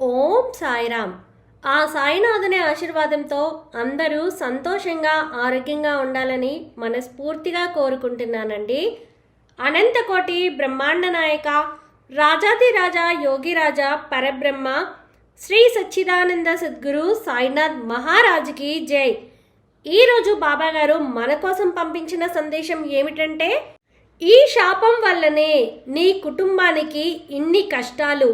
ఓం సాయిరామ్. ఆ సాయినాథుని ఆశీర్వాదంతో అందరూ సంతోషంగా ఆరోగ్యంగా ఉండాలని మనస్ఫూర్తిగా కోరుకుంటున్నానండి. అనంతకోటి బ్రహ్మాండ నాయక రాజాదిరాజా యోగిరాజా పరబ్రహ్మ శ్రీ సచ్చిదానంద సద్గురు సాయినాథ్ మహారాజుకి జై. ఈరోజు బాబా గారు మన కోసం పంపించిన సందేశం ఏమిటంటే ఈ శాపం వల్లనే నీ కుటుంబానికి ఇన్ని కష్టాలు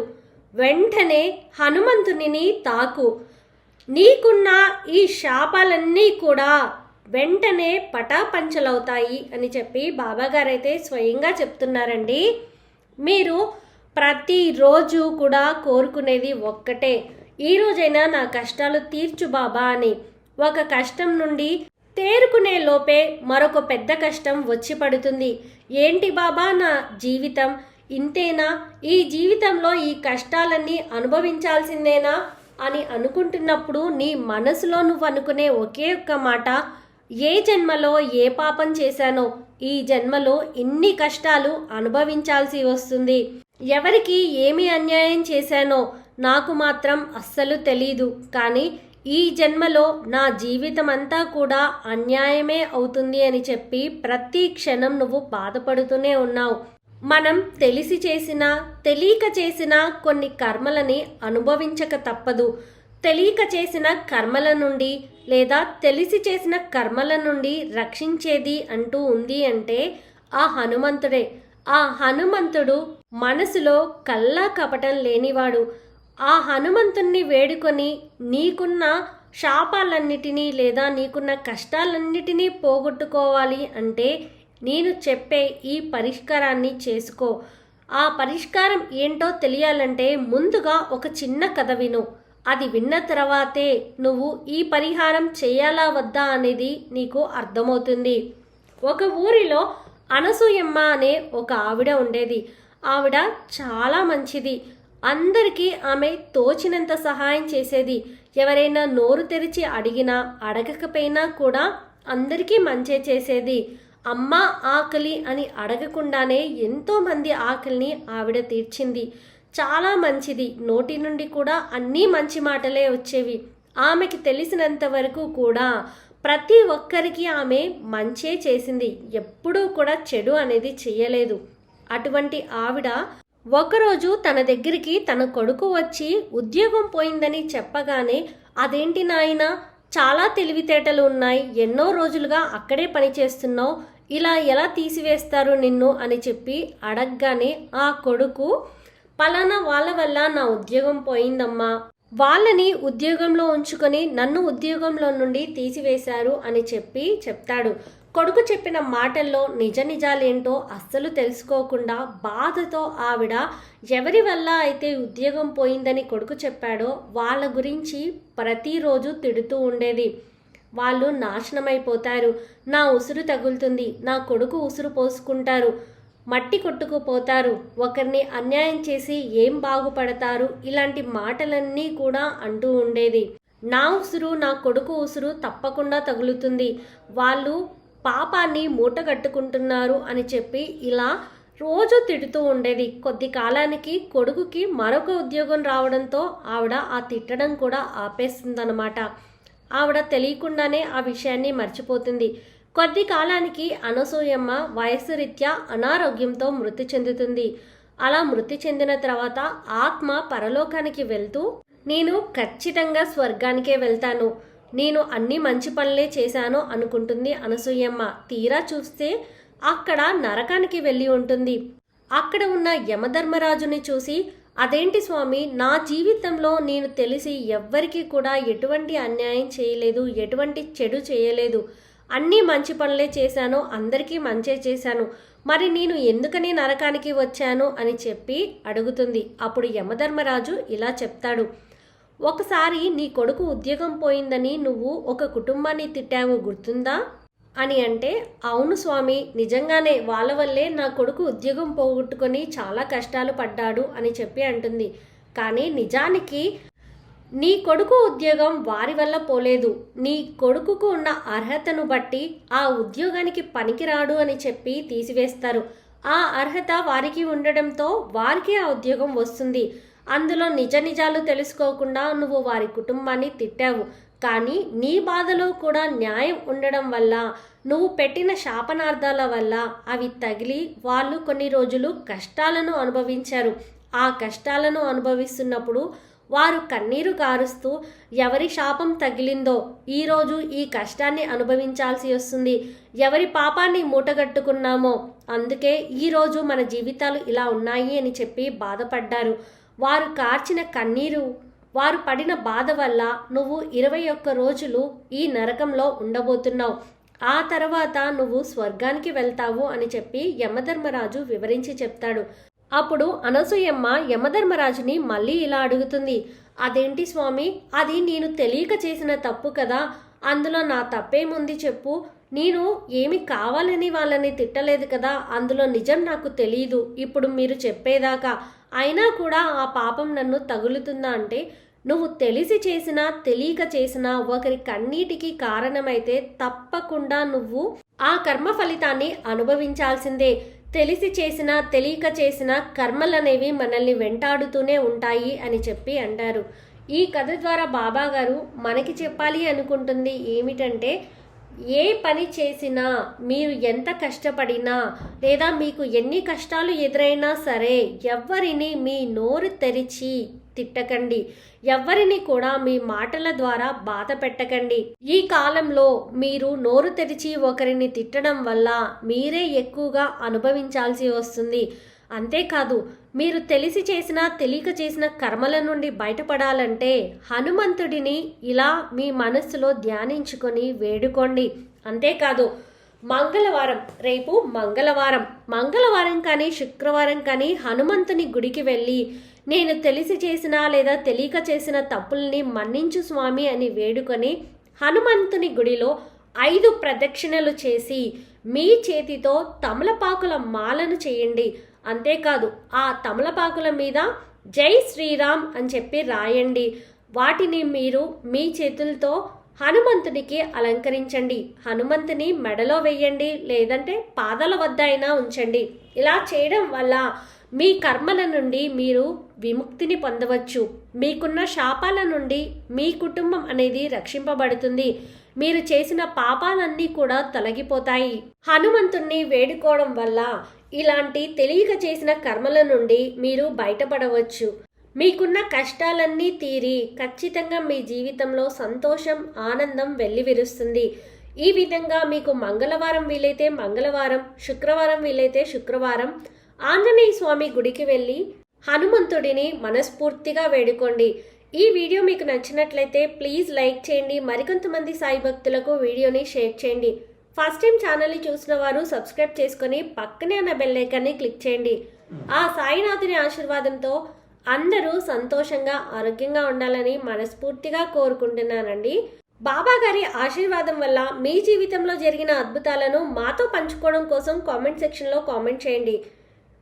వెంటనే హనుమంతునిని తాకు. నీకున్న ఈ శాపాలన్నీ కూడా వెంటనే పటాపంచలవుతాయి అని చెప్పి బాబాగారైతే స్వయంగా చెప్తున్నారండి. మీరు ప్రతిరోజు కూడా కోరుకునేది ఒక్కటే. ఈరోజైనా నా కష్టాలు తీర్చు బాబా అని. ఒక కష్టం నుండి తేరుకునే లోపే మరొక పెద్ద కష్టం వచ్చి పడుతుంది. ఏంటి బాబా నా జీవితం? ఇంతేనా? ఈ జీవితంలో ఈ కష్టాలన్నీ అనుభవించాల్సిందేనా? అని అనుకుంటున్నప్పుడు నీ మనసులో నువ్వు అనుకునే ఒకే ఒక్క మాట ఏ జన్మలో ఏ పాపం చేశానో ఈ జన్మలో ఇన్ని కష్టాలు అనుభవించాల్సి వస్తుంది. ఎవరికి ఏమి అన్యాయం చేశానో నాకు మాత్రం అస్సలు తెలీదు. కానీ ఈ జన్మలో నా జీవితం అంతా కూడా అన్యాయమే అవుతుంది అని చెప్పి ప్రతి క్షణం నువ్వు బాధపడుతూనే ఉన్నావు. మనం తెలిసి చేసిన తెలియక చేసిన కొన్ని కర్మలని అనుభవించక తప్పదు. తెలియక చేసిన కర్మల నుండి లేదా తెలిసి చేసిన కర్మల నుండి రక్షించేది అంటూ ఉంది అంటే ఆ హనుమంతుడే. ఆ హనుమంతుడు మనసులో కల్లా కపటం లేనివాడు. ఆ హనుమంతుణ్ణి వేడుకొని నీకున్న శాపాలన్నిటినీ లేదా నీకున్న కష్టాలన్నిటినీ పోగొట్టుకోవాలి అంటే నేను చెప్పే ఈ పరిష్కారాన్ని చేసుకో. ఆ పరిష్కారం ఏంటో తెలియాలంటే ముందుగా ఒక చిన్న కథ విను. అది విన్న తర్వాతే నువ్వు ఈ పరిహారం చేయాలా వద్దా అనేది నీకు అర్థమవుతుంది. ఒక ఊరిలో అనసూయమ్మ అనే ఒక ఆవిడ ఉండేది. ఆవిడ చాలా మంచిది. అందరికీ ఆమె తోచినంత సహాయం చేసేది. ఎవరైనా నోరు తెరిచి అడిగినా అడగకపోయినా కూడా అందరికీ మంచే చేసేది. అమ్మ ఆకలి అని అడగకుండానే ఎంతోమంది ఆకలిని ఆవిడ తీర్చింది. చాలా మంచిది. నోటి నుండి కూడా అన్నీ మంచి మాటలే వచ్చేవి. ఆమెకి తెలిసినంత వరకు కూడా ప్రతి ఒక్కరికి ఆమె మంచే చేసింది. ఎప్పుడూ కూడా చెడు అనేది చెయ్యలేదు. అటువంటి ఆవిడ ఒకరోజు తన దగ్గరికి తన కొడుకు వచ్చి ఉద్యోగం పోయిందని చెప్పగానే అదేంటి నాయనా? చాలా తెలివితేటలు ఉన్నాయి. ఎన్నో రోజులుగా అక్కడే పనిచేస్తున్నావు. ఇలా ఎలా తీసివేస్తారు నిన్ను అని చెప్పి అడగగానే ఆ కొడుకు పలానా వాళ్ళ వల్ల నా ఉద్యోగం పోయిందమ్మా. వాళ్ళని ఉద్యోగంలో ఉంచుకొని నన్ను ఉద్యోగంలో నుండి తీసివేశారు అని చెప్పి చెప్తాడు. కొడుకు చెప్పిన మాటల్లో నిజ నిజాలేంటో అస్సలు తెలుసుకోకుండా బాధతో ఆవిడ ఎవరి వల్ల అయితే ఉద్యోగం పోయిందని కొడుకు చెప్పాడో వాళ్ళ గురించి ప్రతిరోజు తిడుతూ ఉండేది. వాళ్ళు నాశనమైపోతారు. నా ఉసురు తగులుతుంది. నా కొడుకు ఉసురు పోసుకుంటారు. మట్టి కొట్టుకుపోతారు. ఒకరిని అన్యాయం చేసి ఏం బాగుపడతారు? ఇలాంటి మాటలన్నీ కూడా అంటూ ఉండేది. నా ఉసురు నా కొడుకు ఉసురు తప్పకుండా తగులుతుంది. వాళ్ళు పాపాన్ని మూట కట్టుకుంటున్నారు అని చెప్పి ఇలా రోజు తిడుతూ ఉండేది. కొద్ది కాలానికి కొడుకుకి మరొక ఉద్యోగం రావడంతో ఆవిడ ఆ తిట్టడం కూడా ఆపేస్తుందన్నమాట ఆవిడ తెలియకుండానే ఆ విషయాన్ని మర్చిపోతుంది. కొద్ది కాలానికి అనసూయమ్మ వయస్సు రీత్యా అనారోగ్యంతో మృతి చెందుతుంది. అలా మృతి చెందిన తర్వాత ఆత్మ పరలోకానికి వెళ్తూ నేను ఖచ్చితంగా స్వర్గానికే వెళ్తాను. నేను అన్ని మంచి పనులే చేశాను అనుకుంటుంది అనసూయమ్మ. తీరా చూస్తే అక్కడ నరకానికి వెళ్ళి ఉంటుంది. అక్కడ ఉన్న యమధర్మరాజుని చూసి అదేంటి స్వామి? నా జీవితంలో నేను తెలిసి ఎవ్వరికీ కూడా ఎటువంటి అన్యాయం చేయలేదు ఎటువంటి చెడు చేయలేదు. అన్నీ మంచి పనులే చేశాను అందరికీ మంచే చేశాను. మరి నేను ఎందుకని నరకానికి వచ్చాను అని చెప్పి అడుగుతుంది. అప్పుడు యమధర్మరాజు ఇలా చెప్తాడు. ఒకసారి నీ కొడుకు ఉద్యోగం పోయిందని నువ్వు ఒక కుటుంబాన్ని తిట్టావు గుర్తుందా? అని అంటే అవును స్వామి నిజంగానే వాళ్ళ వల్లే నా కొడుకు ఉద్యోగం పోగొట్టుకొని చాలా కష్టాలు పడ్డాడు అని చెప్పి అంటుంది. కానీ నిజానికి నీ కొడుకు ఉద్యోగం వారి వల్ల పోలేదు. నీ కొడుకుకు ఉన్న అర్హతను బట్టి ఆ ఉద్యోగానికి పనికిరాడు అని చెప్పి తీసివేస్తారు. ఆ అర్హత వారికి ఉండడంతో వారికి ఆ ఉద్యోగం వస్తుంది. అందులో నిజ నిజాలు తెలుసుకోకుండా నువ్వు వారి కుటుంబాన్ని తిట్టావు. కానీ నీ బాధలో కూడా న్యాయం ఉండడం వల్ల నువ్వు పెట్టిన శాపనార్థాల వల్ల అవి తగిలి వాళ్ళు కొన్ని రోజులు కష్టాలను అనుభవించారు. ఆ కష్టాలను అనుభవిస్తున్నప్పుడు వారు కన్నీరు కారుస్తూ ఎవరి శాపం తగిలిందో ఈరోజు ఈ కష్టాన్ని అనుభవించాల్సి వస్తుంది. ఎవరి పాపాన్ని మూటగట్టుకున్నామో అందుకే ఈరోజు మన జీవితాలు ఇలా ఉన్నాయి అని చెప్పి బాధపడ్డారు. వారు కార్చిన కన్నీరు వారు పడిన బాధ వల్ల నువ్వు ఇరవై ఒక్క రోజులు ఈ నరకంలో ఉండబోతున్నావు. ఆ తర్వాత నువ్వు స్వర్గానికి వెళ్తావు అని చెప్పి యమధర్మరాజు వివరించి చెప్తాడు. అప్పుడు అనసూయమ్మ యమధర్మరాజుని మళ్ళీ ఇలా అడుగుతుంది. అదేంటి స్వామి? అది నేను తెలియక చేసిన తప్పు కదా. అందులో నా తప్పేముంది చెప్పు. నేను ఏమి కావాలని వాళ్ళని తిట్టలేదు కదా. అందులో నిజం నాకు తెలియదు ఇప్పుడు మీరు చెప్పేదాకా. అయినా కూడా ఆ పాపం నన్ను తగులుతుందా అంటే నువ్వు తెలిసి చేసినా తెలియక చేసినా ఒకరి కన్నీటికి కారణమైతే తప్పకుండా నువ్వు ఆ కర్మ ఫలితాన్ని అనుభవించాల్సిందే. తెలిసి చేసినా తెలియక చేసిన కర్మలనేవి మనల్ని వెంటాడుతూనే ఉంటాయి అని చెప్పి అంటారు. ఈ కథ ద్వారా బాబా గారు మనకి చెప్పాలి అనుకుంటుంది ఏమిటంటే ఏ పని చేసినా మీరు ఎంత కష్టపడినా లేదా మీకు ఎన్ని కష్టాలు ఎదురైనా సరే ఎవ్వరిని మీ నోరు తెరిచి తిట్టకండి. ఎవ్వరిని కూడా మీ మాటల ద్వారా బాధ పెట్టకండి. ఈ కాలంలో మీరు నోరు తెరిచి ఒకరిని తిట్టడం వల్ల మీరే ఎక్కువగా అనుభవించాల్సి వస్తుంది. అంతేకాదు మీరు తెలిసి చేసిన తెలియక చేసిన కర్మల నుండి బయటపడాలంటే హనుమంతుడిని ఇలా మీ మనస్సులో ధ్యానించుకొని వేడుకోండి. అంతేకాదు మంగళవారం రేపు మంగళవారం మంగళవారం కానీ శుక్రవారం కానీ హనుమంతుని గుడికి వెళ్ళి నేను తెలిసి చేసిన లేదా తెలియక చేసిన తప్పుల్ని మన్నించు స్వామి అని వేడుకొని హనుమంతుని గుడిలో ఐదు ప్రదక్షిణలు చేసి మీ చేతితో తమలపాకుల మాలను చేయండి. అంతేకాదు ఆ తమలపాకుల మీద జై శ్రీరామ్ అని చెప్పి రాయండి. వాటిని మీరు మీ చేతులతో హనుమంతునికి అలంకరించండి. హనుమంతుని మెడలో వేయండి లేదంటే పాదాల వద్ద అయినా ఉంచండి. ఇలా చేయడం వల్ల మీ కర్మల నుండి మీరు విముక్తిని పొందవచ్చు. మీకున్న శాపాల నుండి మీ కుటుంబం అనేది రక్షింపబడుతుంది. మీరు చేసిన పాపాలన్నీ కూడా తొలగిపోతాయి. హనుమంతుణ్ణి వేడుకోవడం వల్ల ఇలాంటి తెలియక చేసిన కర్మల నుండి మీరు బయటపడవచ్చు. మీకున్న కష్టాలన్నీ తీరి ఖచ్చితంగా మీ జీవితంలో సంతోషం ఆనందం వెల్లివిరుస్తుంది. ఈ విధంగా మీకు మంగళవారం వీలైతే మంగళవారం శుక్రవారం వీలైతే శుక్రవారం ఆంజనేయ స్వామి గుడికి వెళ్ళి హనుమంతుడిని మనస్ఫూర్తిగా వేడుకోండి. ఈ వీడియో మీకు నచ్చినట్లయితే ప్లీజ్ లైక్ చేయండి. మరికొంతమంది సాయి భక్తులకు వీడియోని షేర్ చేయండి. ఫస్ట్ టైం ఛానల్ని చూసిన వారు సబ్స్క్రైబ్ చేసుకొని పక్కనే ఉన్న బెల్ ఐకాన్ని క్లిక్ చేయండి. ఆ సాయినాథుని ఆశీర్వాదంతో అందరూ సంతోషంగా ఆరోగ్యంగా ఉండాలని మనస్ఫూర్తిగా కోరుకుంటున్నానండి. బాబా గారి ఆశీర్వాదం వల్ల మీ జీవితంలో జరిగిన అద్భుతాలను మాతో పంచుకోవడం కోసం కామెంట్ సెక్షన్లో కామెంట్ చేయండి.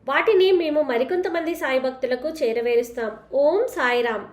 వాటిని మేము మరికొంతమంది సాయి భక్తులకు చేరవేరుస్తాం. ఓం సాయిరామ్.